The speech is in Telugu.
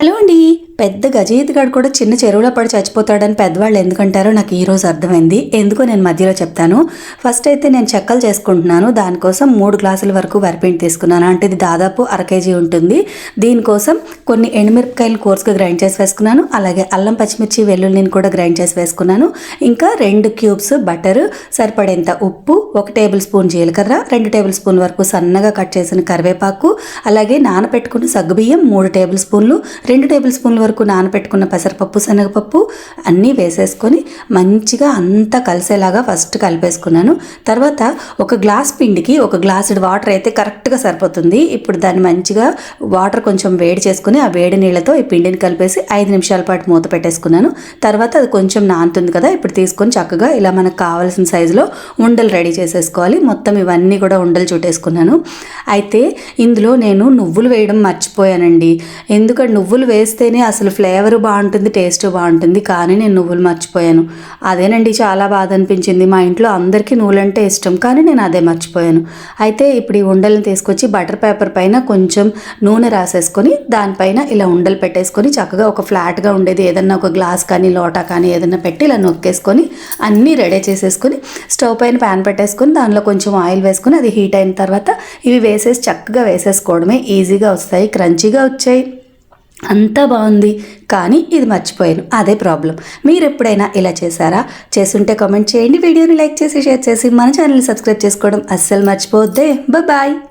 హలో అండి. పెద్ద గజయితగాడు కూడా చిన్న చెరువులో పడి చచ్చిపోతాడని పెద్దవాళ్ళు ఎందుకంటారో నాకు ఈ రోజు అర్థమైంది. ఎందుకో నేను మధ్యలో చెప్తాను. ఫస్ట్ అయితే నేను చెక్కలు చేసుకుంటున్నాను. దానికోసం మూడు గ్లాసుల వరకు వరిపిండి తీసుకున్నాను. అంటే ఇది దాదాపు అర కేజీ ఉంటుంది. దీనికోసం కొన్ని ఎండుమిరపకాయలు కోర్సుగా గ్రైండ్ చేసి వేసుకున్నాను. అలాగే అల్లం పచ్చిమిర్చి వెల్లుల్లిని కూడా గ్రైండ్ చేసి వేసుకున్నాను. ఇంకా రెండు క్యూబ్స్ బటర్ సరిపడేంత ఉప్పు ఒక టేబుల్ స్పూన్ జీలకర్ర రెండు టేబుల్ స్పూన్ వరకు సన్నగా కట్ చేసిన కరివేపాకు అలాగే నానబెట్టుకున్న సగ్గుబియ్యం మూడు టేబుల్ స్పూన్లు రెండు టేబుల్ స్పూన్ల వరకు నానబెట్టుకున్న పెసరపప్పు శనగపప్పు అన్నీ వేసేసుకొని మంచిగా అంతా కలిసేలాగా ఫస్ట్ కలిపేసుకున్నాను. తర్వాత ఒక గ్లాస్ పిండికి ఒక గ్లాసుడు వాటర్ అయితే కరెక్ట్గా సరిపోతుంది. ఇప్పుడు దాన్ని మంచిగా వాటర్ కొంచెం వేడి చేసుకుని ఆ వేడి నీళ్ళతో ఈ పిండిని కలిపేసి ఐదు నిమిషాల పాటు మూత పెట్టేసుకున్నాను. తర్వాత అది కొంచెం నానుతుంది కదా ఇప్పుడు తీసుకొని చక్కగా ఇలా మనకు కావాల్సిన సైజులో ఉండలు రెడీ చేసేసుకోవాలి. మొత్తం ఇవన్నీ కూడా ఉండలు చుట్టేసుకున్నాను. అయితే ఇందులో నేను నువ్వులు వేయడం మర్చిపోయానండి. ఎందుకంటే నువ్వులు వేస్తేనే అసలు ఫ్లేవర్ బాగుంటుంది టేస్ట్ బాగుంటుంది కానీ నేను నువ్వులు మర్చిపోయాను. అదేనండి చాలా బాధ అనిపించింది. మా ఇంట్లో అందరికీ నువ్వులంటే ఇష్టం కానీ నేను అదే మర్చిపోయాను. అయితే ఇప్పుడు ఈ ఉండలను తీసుకొచ్చి బటర్ పేపర్ పైన కొంచెం నూనె రాసేసుకొని దానిపైన ఇలా ఉండలు పెట్టేసుకొని చక్కగా ఒక ఫ్లాట్గా ఉండేది. ఏదన్నా ఒక గ్లాస్ కానీ లోటా కానీ ఏదన్నా పెట్టి ఇలా నొక్కేసుకొని అన్నీ రెడీ చేసేసుకొని స్టవ్ పైన ప్యాన్ పెట్టేసుకొని దానిలో కొంచెం ఆయిల్ వేసుకొని అది హీట్ అయిన తర్వాత ఇవి వేసేసి చక్కగా వేసేసుకోవడమే. ఈజీగా వస్తాయి క్రంచీగా వచ్చాయి. అంతా బాగుంది. కానీ ఇది మర్చిపోయాను. అదే ప్రాబ్లం. మీరు ఎప్పుడైనా ఇలా చేశారా? చేసుంటే కామెంట్ చేయండి. వీడియోని లైక్ చేసి షేర్ చేసి మన ఛానల్ని సబ్స్క్రైబ్ చేసుకోవడం అస్సలు మర్చిపోద్దే బాయ్